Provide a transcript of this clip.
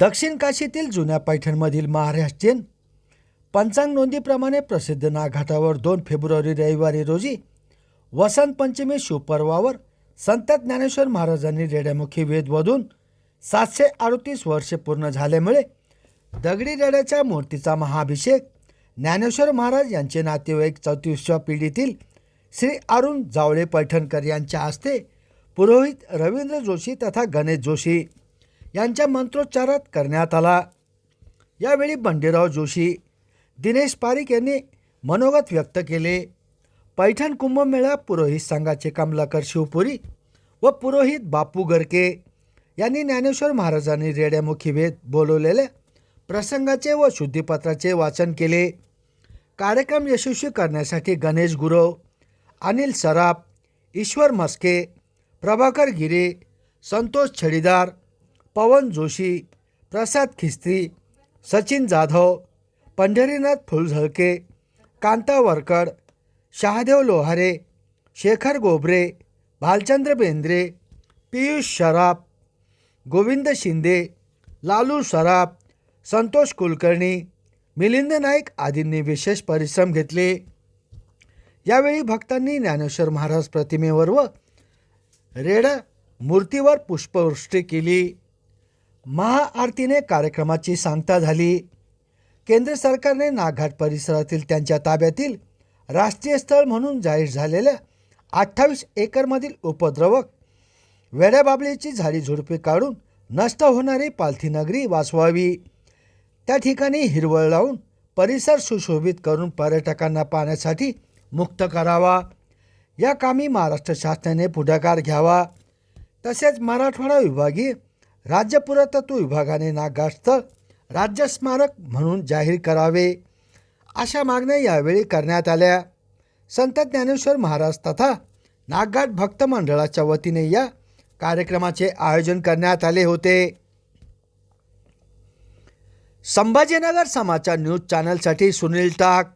दक्षिण काशीतील जुन्या पैठणमधील महाराष्ट्रीयन पंचांग नोंदीप्रमाणे प्रसिद्ध नाघाटावर दोन फेब्रुवारी रविवारी रोजी वसंत पंचमी शिवपर्वावर संत ज्ञानेश्वर महाराजांनी रेड्यामुखी वेद वधून सातशे अडतीस वर्षे पूर्ण झाल्यामुळे दगडी रेड्याच्या मूर्तीचा महाअभिषेक ज्ञानेश्वर महाराज यांचे नातेवाईक चौतीसव्या पिढीतील श्री अरुण जावळे पैठणकर यांच्या हस्ते पुरोहित रवींद्र जोशी तथा गणेश जोशी यांच्या मंत्रोच्चारात करण्यात आला. यावेळी बंडेराव जोशी दिनेश पारिक यांनी मनोगत व्यक्त केले. पैठण कुंभमेळा पुरोहित संघाचे कमलाकर शिवपुरी व पुरोहित बापू गरके यांनी ज्ञानेश्वर महाराजांनी रेड्यामुखी वेद बोलवलेल्या प्रसंगाचे व शुद्धीपत्राचे वाचन केले. कार्यक्रम यशस्वी करण्यासाठी गणेश गुरव अनिल सराफ ईश्वर मस्के प्रभाकर गिरे संतोष छडीदार पवन जोशी प्रसाद खिस्त्री सचिन जाधव पंढरीनाथ फुलझळके कांता वरकड शहादेव लोहारे शेखर गोबरे भालचंद्र बेंद्रे पियुष सराफ गोविंद शिंदे लालू सराफ संतोष कुलकर्णी मिलिंद नाईक आदींनी विशेष परिश्रम घेतले. यावेळी भक्तांनी ज्ञानेश्वर महाराज प्रतिमेवर व रेडा मूर्तीवर पुष्पवृष्टी केली. महाआरतीने कार्यक्रमाची सांगता झाली. केंद्र सरकारने नागघाट परिसरातील त्यांच्या ताब्यातील राष्ट्रीय स्थळ म्हणून जाहीर झालेल्या अठ्ठावीस एकरमधील उपद्रवक वेड्याबाबळीची झाडी झुडपे काढून नष्ट होणारी पालथी नगरी वाचवावी. त्या ठिकाणी हिरवळ लावून परिसर सुशोभित करून पर्यटकांना पाहण्यासाठी मुक्त करावा. या कामी महाराष्ट्र शासनाने पुढाकार घ्यावा. तसेच मराठवाडा विभागीय राज्य पुरातत्व विभागाने नागास्थळ राज्य स्मारक म्हणून जाहीर करावे. अशा मागण्या यावेळी करण्यात आल्या. संत ज्ञानेश्वर महाराज तथा नागघाट भक्त मंडळाच्या वतीने या कार्यक्रमाचे आयोजन करण्यात आले होते. संभाजीनगर समाचार न्यूज चॅनलसाठी सुनील टाक.